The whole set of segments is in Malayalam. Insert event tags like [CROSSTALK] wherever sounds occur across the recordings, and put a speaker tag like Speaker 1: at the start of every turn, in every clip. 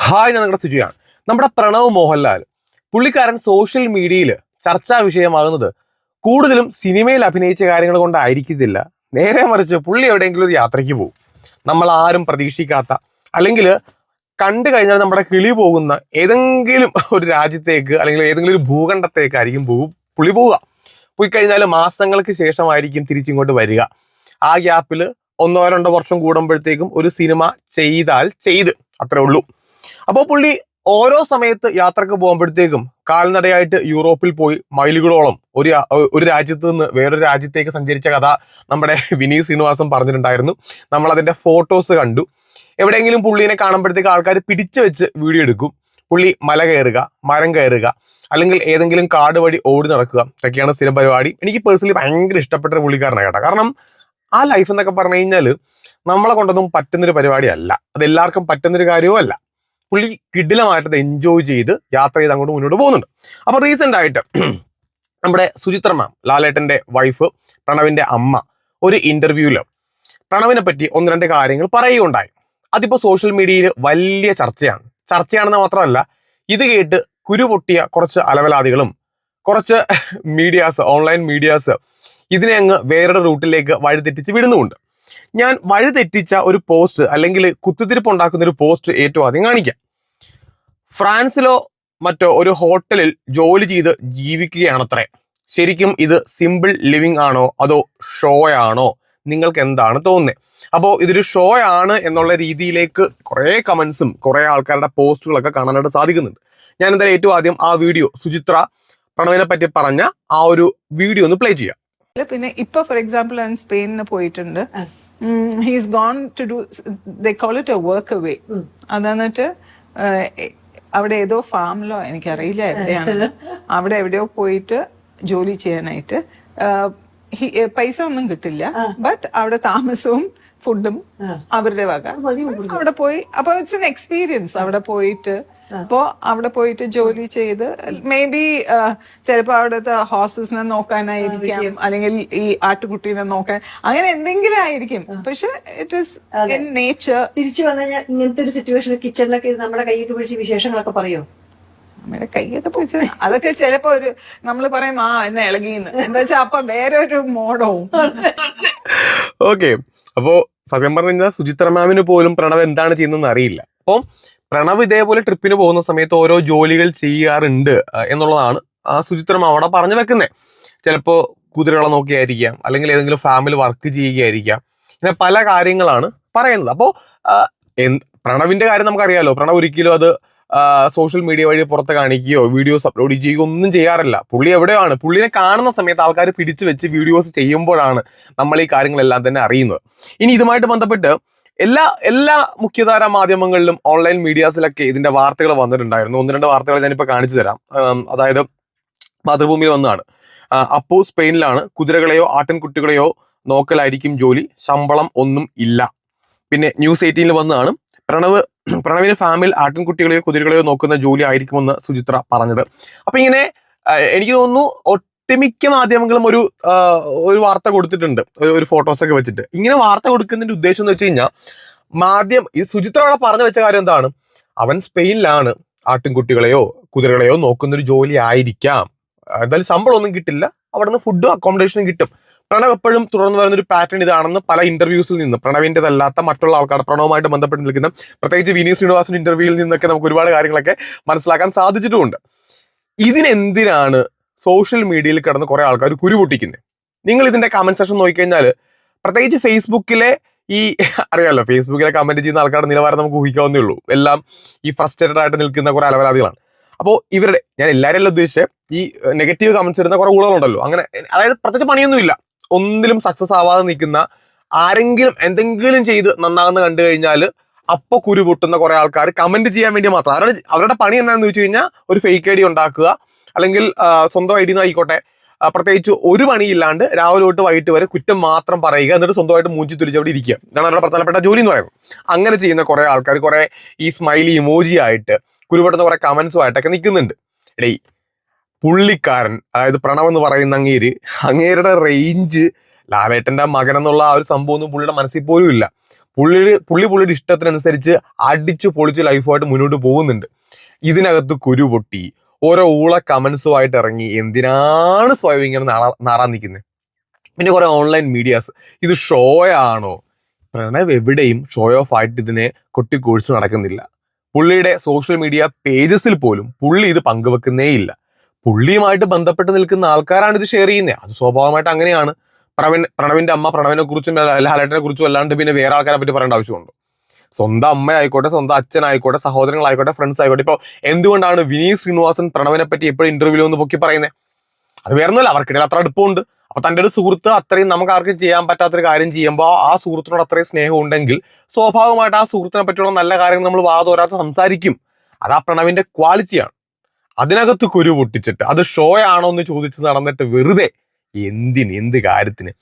Speaker 1: ഹായ് ഞാൻ നിങ്ങളുടെ സുജിയാണ്. നമ്മുടെ പ്രണവ് മോഹൻലാൽ പുള്ളിക്കാരൻ സോഷ്യൽ മീഡിയയിൽ ചർച്ചാ വിഷയമാകുന്നത് കൂടുതലും സിനിമയിൽ അഭിനയിച്ച കാര്യങ്ങൾ കൊണ്ടായിരിക്കത്തില്ല. നേരെ മറിച്ച് പുള്ളി എവിടെയെങ്കിലും ഒരു യാത്രയ്ക്ക് പോകും. നമ്മൾ ആരും പ്രതീക്ഷിക്കാത്ത അല്ലെങ്കിൽ കണ്ടു കഴിഞ്ഞാൽ നമ്മുടെ കിളി പോകുന്ന ഏതെങ്കിലും ഒരു രാജ്യത്തേക്ക് അല്ലെങ്കിൽ ഏതെങ്കിലും ഒരു ഭൂഖണ്ഡത്തേക്കായിരിക്കും പോകും പുള്ളി പോവുക. പോയി കഴിഞ്ഞാൽ മാസങ്ങൾക്ക് ശേഷമായിരിക്കും തിരിച്ചിങ്ങോട്ട് വരിക. ആ ഗ്യാപ്പിൽ ഒന്നോ രണ്ടോ വർഷം കൂടുമ്പോഴത്തേക്കും ഒരു സിനിമ ചെയ്താൽ ചെയ്ത്. അത്രേ ഉള്ളൂ. അപ്പോൾ പുള്ളി ഓരോ സമയത്ത് യാത്രയ്ക്ക് പോകുമ്പോഴത്തേക്കും കാൽനടയായിട്ട് യൂറോപ്പിൽ പോയി മൈലുകളോളം ഒരു ഒരു രാജ്യത്ത് നിന്ന് വേറൊരു രാജ്യത്തേക്ക് സഞ്ചരിച്ച കഥ നമ്മുടെ വിനീത് ശ്രീനിവാസൻ പറഞ്ഞിട്ടുണ്ടായിരുന്നു. നമ്മൾ അതിന്റെ ഫോട്ടോസ് കണ്ടു. എവിടെയെങ്കിലും പുള്ളീനെ കാണുമ്പോഴത്തേക്ക് ആൾക്കാർ പിടിച്ചു വെച്ച് വീഡിയോ എടുക്കും. പുള്ളി മല കയറുക മരം കയറുക അല്ലെങ്കിൽ ഏതെങ്കിലും കാട് വഴി ഓടി നടക്കുക. ഇതൊക്കെയാണ് സ്ഥിരം പരിപാടി. എനിക്ക് പേഴ്സണലി ഭയങ്കര ഇഷ്ടപ്പെട്ട ഒരു പുള്ളിക്കാരനാണ് കേട്ടോ. കാരണം ആ ലൈഫ് എന്നൊക്കെ പറഞ്ഞു കഴിഞ്ഞാൽ നമ്മളെ കൊണ്ടൊന്നും പറ്റുന്നൊരു പരിപാടിയല്ല. അത് എല്ലാവർക്കും പറ്റുന്നൊരു കാര്യവും അല്ല പുള്ളി കിഡിലമായിട്ട് എൻജോയ് ചെയ്ത് യാത്ര ചെയ്ത് അങ്ങോട്ട് മുന്നോട്ട് പോകുന്നുണ്ട്. അപ്പൊ റീസെന്റ് ആയിട്ട് [CLEARS THROAT] നമ്മുടെ സുചിത്ര മാം ലാലേട്ടന്റെ വൈഫ് പ്രണവിന്റെ അമ്മ ഒരു ഇന്റർവ്യൂവിൽ പ്രണവിനെ പറ്റി ഒന്ന് രണ്ട് കാര്യങ്ങൾ പറയുകയുണ്ടായി. അതിപ്പോ സോഷ്യൽ മീഡിയയിൽ വലിയ ചർച്ചയാണ്. ചർച്ചയാണെന്ന് മാത്രമല്ല ഇത് കേട്ട് കുരു പൊട്ടിയ കുറച്ച് അലവലാദികളും കുറച്ച് മീഡിയാസ് ഓൺലൈൻ മീഡിയാസ് ഇതിനെ അങ്ങ് വേറൊരു റൂട്ടിലേക്ക് വഴിതെറ്റിച്ച് വിടുന്നുമുണ്ട്. ഞാൻ വഴിതെറ്റിച്ച ഒരു പോസ്റ്റ് അല്ലെങ്കിൽ കുത്തുതിരിപ്പ് ഉണ്ടാക്കുന്ന ഒരു പോസ്റ്റ് ഏറ്റവും ആദ്യം കാണിക്കാം. ഫ്രാൻസിലോ മറ്റോ ഒരു ഹോട്ടലിൽ ജോലി ചെയ്ത് ജീവിക്കുകയാണത്രേ. ശരിക്കും ഇത് സിമ്പിൾ ലിവിങ് ആണോ? അതോ ഷോ ആണോ? നിങ്ങൾക്ക് എന്താണ് തോന്നുന്നത് അപ്പോൾ ഇതൊരു ഷോ ആണ് എന്നുള്ള രീതിയിലേക്ക് കുറേ കമൻസും കുറേ ആൾക്കാരുടെ പോസ്റ്റുകളൊക്കെ കാണാനായിട്ട് സാധിക്കുന്നുണ്ട്. ഞാൻ എന്തായാലും ഏറ്റവും ആദ്യം ആ വീഡിയോ സുചിത്ര പ്രണവിനെ പറ്റി പറഞ്ഞ ആ ഒരു വീഡിയോ ഒന്ന് പ്ലേ ചെയ്യാം.
Speaker 2: പിന്നെ ഇപ്പൊ ഫോർ എക്സാമ്പിൾ ഞാൻ സ്പെയിനിന് പോയിട്ടുണ്ട്. He's gone to do they call it a work away അതെന്നിട്ട് അവിടെ ഏതോ ഫാമിലോ എനിക്കറിയില്ല എവിടെയാണ്. അവിടെ എവിടെയോ പോയിട്ട് ജോലി ചെയ്യാനായിട്ട്. പൈസ ഒന്നും കിട്ടില്ല. ബട്ട് അവിടെ താമസവും ഫുഡും അവരുടെ വക. അവിടെ പോയി അപ്പൊ ഇറ്റ്സ് എൻ എക്സ്പീരിയൻസ് അവിടെ പോയിട്ട് അപ്പോ അവിടെ പോയിട്ട് ജോലി ചെയ്ത് മേ ബി ചിലപ്പോ അവിടുത്തെ ഹോസസിനെ നോക്കാനായിരിക്കാം അല്ലെങ്കിൽ ഈ ആട്ടുകുട്ടീനെ നോക്കാൻ അങ്ങനെ എന്തെങ്കിലും ആയിരിക്കും. പക്ഷെ ഇറ്റ് ഇസ് ഇൻ നേച്ചർ
Speaker 3: തിരിച്ചു വന്നു കഴിഞ്ഞാൽ ഇങ്ങനത്തെ ഒരു സിറ്റുവേഷൻ കിച്ചണിലൊക്കെ നമ്മുടെ കൈയൊക്കെ പിടിച്ച് വിശേഷങ്ങളൊക്കെ പറയോ?
Speaker 2: നമ്മുടെ കൈയൊക്കെ പിടിച്ച അതൊക്കെ ചിലപ്പോ ഒരു നമ്മൾ പറയും ആ എന്നെ ഇളകിന്ന്. എന്താ വെച്ചാ അപ്പൊ വേറെ ഒരു മോഡവും. [LAUGHS]
Speaker 1: ഓക്കെ അപ്പോ സത്യം പറഞ്ഞു കഴിഞ്ഞാൽ സുചിത്ര മാമിന് പോലും പ്രണവ് എന്താണ് ചെയ്യുന്നതെന്ന് അറിയില്ല. അപ്പം പ്രണവ് ഇതേപോലെ ട്രിപ്പിന് പോകുന്ന സമയത്ത് ഓരോ ജോലികൾ ചെയ്യാറുണ്ട് എന്നുള്ളതാണ് ആ സുചിത്ര അവിടെ പറഞ്ഞു വെക്കുന്നത് ചിലപ്പോൾ കുതിരകളെ നോക്കിയായിരിക്കാം അല്ലെങ്കിൽ ഏതെങ്കിലും ഫാമിലി വർക്ക് ചെയ്യുകയായിരിക്കാം ഇങ്ങനെ പല കാര്യങ്ങളാണ് പറയുന്നത്. അപ്പോൾ പ്രണവിന്റെ കാര്യം നമുക്കറിയാലോ. പ്രണവ് ഒരിക്കലും അത് സോഷ്യൽ മീഡിയ വഴി പുറത്ത് കാണിക്കുകയോ വീഡിയോസ് അപ്ലോഡ് ചെയ്യുകയോ ഒന്നും ചെയ്യാറില്ല. പുള്ളി എവിടെയാണ്? പുള്ളിനെ കാണുന്ന സമയത്ത് ആൾക്കാർ പിടിച്ചു വെച്ച് വീഡിയോസ് ചെയ്യുമ്പോഴാണ് നമ്മൾ ഈ കാര്യങ്ങളെല്ലാം തന്നെ അറിയുന്നത്. ഇനി ഇതുമായിട്ട് ബന്ധപ്പെട്ട് എല്ലാ എല്ലാ മുഖ്യധാര മാധ്യമങ്ങളിലും ഓൺലൈൻ മീഡിയാസിലൊക്കെ ഇതിന്റെ വാർത്തകൾ വന്നിട്ടുണ്ടായിരുന്നു. ഒന്ന് രണ്ട് വാർത്തകൾ ഞാനിപ്പോൾ കാണിച്ചു തരാം. അതായത് മാതൃഭൂമിയിൽ വന്നതാണ്. അപ്പോ സ്പെയിനിലാണ് കുതിരകളെയോ ആട്ടിൻകുട്ടികളെയോ നോക്കലായിരിക്കും ജോലി. ശമ്പളം ഒന്നും ഇല്ല. പിന്നെ ന്യൂസ് എയ്റ്റീനിൽ വന്നതാണ്. പ്രണവ് പ്രണവിന് ഫാമിൽ ആട്ടിൻകുട്ടികളെയോ കുതിരകളെയോ നോക്കുന്ന ജോലി ആയിരിക്കുമെന്ന് സുചിത്ര പറഞ്ഞത്. അപ്പൊ ഇങ്ങനെ എനിക്ക് തോന്നുന്നു ഒട്ടുമിക്ക മാധ്യമങ്ങളും ഒരു ഒരു വാർത്ത കൊടുത്തിട്ടുണ്ട്. ഒരു- ഒരു ഫോട്ടോസ് ഒക്കെ വെച്ചിട്ട്. ഇങ്ങനെ വാർത്ത കൊടുക്കുന്നതിന്റെ ഉദ്ദേശം എന്ന് വെച്ച് കഴിഞ്ഞാൽ മാധ്യമം ഈ സുചിത്ര അവിടെ പറഞ്ഞു വെച്ച കാര്യം എന്താണ്? അവൻ സ്പെയിനിലാണ് ആട്ടിൻകുട്ടികളെയോ കുതിരകളെയോ നോക്കുന്ന ഒരു ജോലി ആയിരിക്കാം. എന്തായാലും ശമ്പളം ഒന്നും കിട്ടില്ല. അവിടെ നിന്ന് ഫുഡും അക്കോമഡേഷനും കിട്ടും. പ്രണവ് എപ്പോഴും തുടർന്ന് വരുന്ന ഒരു പാറ്റേൺ ഇതാണെന്ന് പല ഇന്റർവ്യൂസിൽ നിന്ന് പ്രണവിന്റെതല്ലാത്ത മറ്റുള്ള ആൾക്കാർ പ്രണവുമായിട്ട് ബന്ധപ്പെട്ട് നിൽക്കുന്ന പ്രത്യേകിച്ച് വിനീത് ശ്രീനിവാസിന്റെ ഇന്റർവ്യൂവിൽ നിന്നൊക്കെ നമുക്ക് ഒരുപാട് കാര്യങ്ങളൊക്കെ മനസ്സിലാക്കാൻ സാധിച്ചിട്ടുമുണ്ട്. ഇതിനെന്തിനാണ് സോഷ്യൽ മീഡിയയിൽ കിടന്ന് കുറെ ആൾക്കാർ കുരുപൊട്ടിക്കുന്നത് നിങ്ങൾ ഇതിന്റെ കമന്റ് സെക്ഷൻ നോക്കിക്കഴിഞ്ഞാൽ പ്രത്യേകിച്ച് ഫേസ്ബുക്കിലെ ഈ അറിയാമല്ലോ ഫേസ്ബുക്കിലെ കമന്റ് ചെയ്യുന്ന ആൾക്കാരുടെ നിലവാരം നമുക്ക് ഊഹിക്കാവുന്നേ ഉള്ളൂ. എല്ലാം ഈ ഫ്രസ്ട്രേറ്റഡ് ആയിട്ട് നിൽക്കുന്ന കുറെ അലവരാതികളാണ് അപ്പോൾ ഇവരുടെ ഞാൻ എല്ലാവരും അല്ല ഉദ്ദേശിച്ചത് ഈ നെഗറ്റീവ് കമന്റ്സ് ഇടുന്ന കുറെ ഊളുകളുണ്ടല്ലോ. അങ്ങനെ അതായത് പ്രത്യേകിച്ച് പണിയൊന്നുമില്ല. ഒന്നിലും സക്സസ് ആവാതെ നിൽക്കുന്ന ആരെങ്കിലും എന്തെങ്കിലും ചെയ്ത് നന്നാകുന്ന കണ്ടു കഴിഞ്ഞാൽ അപ്പൊ കുരു പൊട്ടുന്ന കുറെ ആൾക്കാർ കമന്റ് ചെയ്യാൻ വേണ്ടി മാത്രം. അവരുടെ അവരുടെ പണി എന്താണെന്ന് വെച്ച് കഴിഞ്ഞാൽ ഒരു ഫേക്ക് ഐ ഡി ഉണ്ടാക്കുക. അല്ലെങ്കിൽ സ്വന്തം ഐ ഡി ആയിക്കോട്ടെ പ്രത്യേകിച്ച് ഒരു പണിയില്ലാണ്ട് രാവിലെ തൊട്ട് വൈകിട്ട് വരെ കുറ്റം മാത്രം പറയുക. എന്നിട്ട് സ്വന്തമായിട്ട് മൂഞ്ചി തുലിച്ച് അവിടെ ഇരിക്കുക. ഇതാണ് അവരുടെ പ്രധാനപ്പെട്ട ജോലി എന്ന് പറയുന്നത്. അങ്ങനെ ചെയ്യുന്ന കുറെ ആൾക്കാർ കുറെ ഈ സ്മൈലി ഇമോജി ആയിട്ട് കുരുപെട്ടുന്ന കുറെ കമന്റ്സും ആയിട്ടൊക്കെ നിൽക്കുന്നുണ്ട്. എടേ പുള്ളിക്കാരൻ അതായത് പ്രണവ് എന്ന് പറയുന്ന അങ്ങേര് അങ്ങേരുടെ റേഞ്ച് ലാലേട്ടന്റെ മകൻ എന്നുള്ള ആ ഒരു സംഭവം ഒന്നും പുള്ളിയുടെ മനസ്സിൽ പോലും ഇല്ല. പുള്ളി പുള്ളി പുള്ളിയുടെ ഇഷ്ടത്തിനനുസരിച്ച് അടിച്ചു പൊളിച്ച് ലൈഫുമായിട്ട് മുന്നോട്ട് പോകുന്നുണ്ട്. ഇതിനകത്ത് കുരു പൊട്ടി. ഓരോ ഊള കമന്റ്സുമായിട്ട് ഇറങ്ങി. എന്തിനാണ് സ്വയം ഇങ്ങനെ നാറാ- നാറാൻ നിൽക്കുന്നത് പിന്നെ കുറെ ഓൺലൈൻ മീഡിയാസ് ഇത് ഷോ ആണോ പ്രണവ് എവിടെയും ഷോ ഓഫ് ആയിട്ട് ഇതിനെ കൊട്ടിക്കൊഴിച്ച് നടക്കുന്നില്ല. പുള്ളിയുടെ സോഷ്യൽ മീഡിയ പേജസിൽ പോലും പുള്ളി ഇത് പങ്കുവെക്കുന്നേ ഇല്ല പുള്ളിയുമായിട്ട് ബന്ധപ്പെട്ട് നിൽക്കുന്ന ആൾക്കാരാണ് ഇത് ഷെയർ ചെയ്യുന്നത് അത് സ്വാഭാവികമായിട്ട് അങ്ങനെയാണ്. പ്രണവിൻ പ്രണവിന്റെ അമ്മ പ്രണവിനെ കുറിച്ചും ലാലേട്ടനെ കുറിച്ചും അല്ലാണ്ട് പിന്നെ വേറെ ആൾക്കാരെ പറ്റി പറയേണ്ട ആവശ്യമുണ്ടോ. സ്വന്തം അമ്മ ആയിക്കോട്ടെ സ്വന്തം അച്ഛനായിക്കോട്ടെ സഹോദരങ്ങളായിക്കോട്ടെ ഫ്രണ്ട്സ് ആയിക്കോട്ടെ ഇപ്പൊ എന്തുകൊണ്ടാണ് വിനീത് ശ്രീനിവാസൻ പ്രണവിനെ പറ്റി എപ്പോഴും ഇന്റർവ്യൂ ഒന്ന് പൊക്കി പറയുന്നത് അത് വേറൊന്നുമല്ല അവർക്കിടയിൽ അത്ര അടുപ്പമുണ്ട്. അപ്പൊ തന്റെ ഒരു സുഹൃത്ത് അത്രയും നമുക്ക് ആർക്കും ചെയ്യാൻ പറ്റാത്തൊരു കാര്യം ചെയ്യുമ്പോൾ ആ സുഹൃത്തിനോട് അത്രയും സ്നേഹം ഉണ്ടെങ്കിൽ സ്വാഭാവികമായിട്ട് ആ സുഹൃത്തിനെ പറ്റിയുള്ള നല്ല കാര്യങ്ങൾ നമ്മൾ വാതോരാത്ത സംസാരിക്കും. അത് ആ പ്രണവിന്റെ ക്വാളിറ്റിയാണ് അതിനകത്ത് കുരു പൊട്ടിച്ചിട്ട് അത് ഷോ ആണോ എന്ന് ചോദിച്ച് നടന്നിട്ട് വെറുതെ എന്തിന്? എന്ത് കാര്യത്തിന്?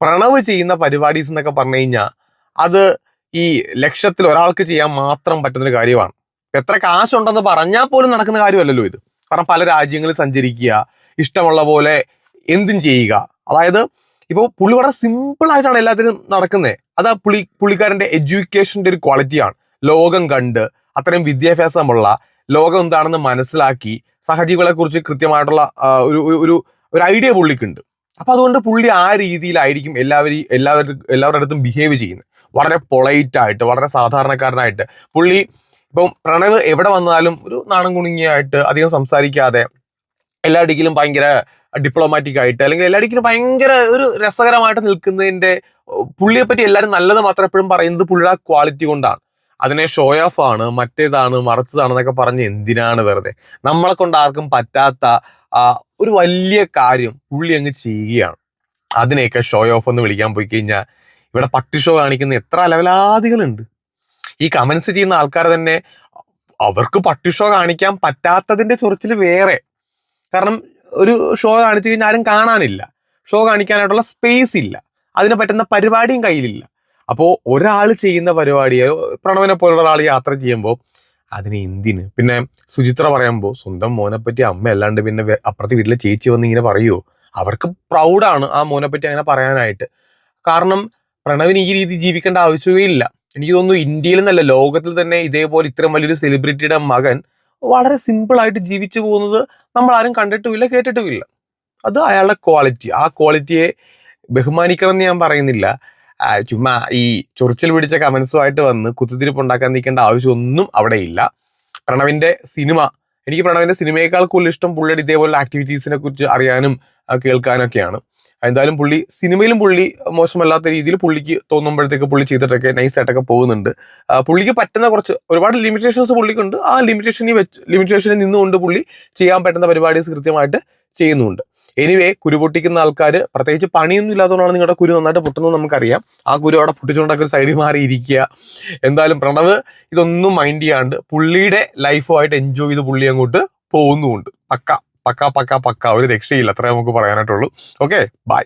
Speaker 1: പ്രണവ് ചെയ്യുന്ന പരിപാടീസ് എന്നൊക്കെ പറഞ്ഞു കഴിഞ്ഞാൽ അത് ഈ ലക്ഷത്തിൽ ഒരാൾക്ക് ചെയ്യാൻ മാത്രം പറ്റുന്നൊരു കാര്യമാണ്. എത്ര കാശുണ്ടെന്ന് പറഞ്ഞാൽ പോലും നടക്കുന്ന കാര്യമല്ലല്ലോ ഇത്. കാരണം പല രാജ്യങ്ങളിൽ സഞ്ചരിക്കുക ഇഷ്ടമുള്ള പോലെ എന്തും ചെയ്യുക. അതായത് ഇപ്പോൾ പുള്ളി വളരെ സിമ്പിളായിട്ടാണ് എല്ലാത്തിനും നടക്കുന്നത് അത് ആ പുള്ളി പുള്ളിക്കാരന്റെ എഡ്യൂക്കേഷന്റെ ഒരു ക്വാളിറ്റിയാണ് ലോകം കണ്ട് അത്രയും വിദ്യാഭ്യാസമുള്ള ലോകം എന്താണെന്ന് മനസ്സിലാക്കി സഹജീവികളെ കുറിച്ച് കൃത്യമായിട്ടുള്ള ഒരു ഒരു- ഒരു ഐഡിയ പുള്ളിക്കുണ്ട്. അപ്പൊ അതുകൊണ്ട് പുള്ളി ആ രീതിയിലായിരിക്കും എല്ലാവരും എല്ലാവരും എല്ലാവരുടെ അടുത്തും ബിഹേവ് ചെയ്യുന്നത്. വളരെ പൊളൈറ്റ് ആയിട്ട് വളരെ സാധാരണക്കാരനായിട്ട്. പുള്ളി ഇപ്പം പ്രണവ് എവിടെ വന്നാലും ഒരു നാണം കുണുങ്ങിയായിട്ട് അധികം സംസാരിക്കാതെ എല്ലാ ഡിഗ്രിയിലും ഭയങ്കര ഡിപ്ലോമാറ്റിക് ആയിട്ട് അല്ലെങ്കിൽ എല്ലാ ഡിഗ്രിയിലും ഭയങ്കര ഒരു രസകരമായിട്ട് നിൽക്കുന്നതിന്റെ പുള്ളിയെപ്പറ്റി പുള്ളിയെ പറ്റി എല്ലാവരും നല്ലത് മാത്രം എപ്പോഴും പറയുന്നത് പുള്ളിയുടെ ക്വാളിറ്റി കൊണ്ടാണ്. അതിനെ ഷോ ഓഫ് ആണ് മറ്റേതാണ് മറിച്ചതാണെന്നൊക്കെ പറഞ്ഞ് എന്തിനാണ് വെറുതെ? നമ്മളെ കൊണ്ട് ആർക്കും പറ്റാത്ത ഒരു വലിയ കാര്യം പുള്ളി അങ്ങ് ചെയ്യുകയാണ്. അതിനെയൊക്കെ ഷോ ഓഫ് എന്ന് വിളിക്കാൻ പോയി കഴിഞ്ഞാൽ ഇവിടെ പട്ടി ഷോ കാണിക്കുന്ന എത്ര അലവലാദികളുണ്ട്. ഈ കമൻസ് ചെയ്യുന്ന ആൾക്കാർ തന്നെ അവർക്ക് പട്ടി ഷോ കാണിക്കാൻ പറ്റാത്തതിന്റെ ചൊറിച്ചിൽ വേറെ. കാരണം ഒരു ഷോ കാണിച്ചു കഴിഞ്ഞാൽ ആരും കാണാനില്ല. ഷോ കാണിക്കാനായിട്ടുള്ള സ്പേസ് ഇല്ല. അതിന് പറ്റുന്ന പരിപാടിയും കയ്യിലില്ല. അപ്പോൾ ഒരാൾ ചെയ്യുന്ന പരിപാടിയെ പ്രണവനെ പോലുള്ള ഒരാൾ യാത്ര ചെയ്യുമ്പോൾ അതിന് എന്തിന്? പിന്നെ സുചിത്ര പറയുമ്പോൾ സ്വന്തം മോനെ പറ്റി അമ്മ അല്ലാണ്ട് പിന്നെ അപ്പുറത്തെ വീട്ടിലെ ചേച്ചി വന്ന് ഇങ്ങനെ പറയുമോ അവർക്ക് പ്രൗഡാണ് ആ മോനെ പറ്റി അങ്ങനെ പറയാനായിട്ട്. കാരണം പ്രണവിന് ഈ രീതി ജീവിക്കേണ്ട ആവശ്യമേ ഇല്ല. എനിക്ക് തോന്നുന്നു ഇന്ത്യയിൽ നിന്നല്ല ലോകത്തിൽ തന്നെ ഇതേപോലെ ഇത്രയും വലിയൊരു സെലിബ്രിറ്റിയുടെ മകൻ വളരെ സിമ്പിളായിട്ട് ജീവിച്ചു പോകുന്നത് നമ്മൾ ആരും കണ്ടിട്ടുമില്ല കേട്ടിട്ടുമില്ല. അത് അയാളുടെ ക്വാളിറ്റി ആ ക്വാളിറ്റിയെ ബഹുമാനിക്കണം എന്ന് ഞാൻ പറയുന്നില്ല. ചുമ്മാ ഈ ചൊറിച്ചിൽ പിടിച്ച കമൻസുമായിട്ട് വന്ന് കുത്തിത്തിരിപ്പ് ഉണ്ടാക്കാൻ നിൽക്കേണ്ട ആവശ്യമൊന്നും അവിടെ ഇല്ല. പ്രണവിന്റെ സിനിമ എനിക്ക് പ്രണവിന്റെ സിനിമയേക്കാൾ കൂടുതൽ ഇഷ്ടം പുള്ളിയുടെ ഇതേപോലെ ആക്ടിവിറ്റീസിനെ കുറിച്ച് അറിയാനും കേൾക്കാനൊക്കെയാണ്. എന്തായാലും പുള്ളി സിനിമയിലും പുള്ളി മോശമല്ലാത്ത രീതിയിൽ പുള്ളിക്ക് തോന്നുമ്പോഴത്തേക്ക് പുള്ളി ചെയ്തിട്ടൊക്കെ നൈസായിട്ടൊക്കെ പോകുന്നുണ്ട്. പുള്ളിക്ക് പറ്റുന്ന കുറച്ച് ഒരുപാട് ലിമിറ്റേഷൻസ് പുള്ളിക്കുണ്ട്. ആ ലിമിറ്റേഷനിൽ വെച്ച് ലിമിറ്റേഷനിൽ നിന്നുകൊണ്ട് പുള്ളി ചെയ്യാൻ പറ്റുന്ന പരിപാടീസ് കൃത്യമായിട്ട് ചെയ്യുന്നുണ്ട്. എനിവേ കുരു പൊട്ടിക്കുന്ന ആൾക്കാർ പ്രത്യേകിച്ച് പണിയൊന്നും ഇല്ലാത്തതുകൊണ്ടാണ് നിങ്ങളുടെ കുരു നന്നായിട്ട് പൊട്ടുന്നത് നമുക്കറിയാം. ആ കുരു അവിടെ പൊട്ടിച്ചുകൊണ്ടൊക്കെ ഒരു സൈഡിൽ മാറി ഇരിക്കുക എന്തായാലും പ്രണവ് ഇതൊന്നും മൈൻഡ് ചെയ്യാണ്ട് പുള്ളിയുടെ ലൈഫുമായിട്ട് എൻജോയ് ചെയ്ത് പുള്ളി അങ്ങോട്ട് പോകുന്നുമുണ്ട്. പക്ക പക്ക പക്ക പക്ക. ഒരു രക്ഷയില്ല. അത്രേ നമുക്ക് പറയാനായിട്ടുള്ളൂ. Okay bye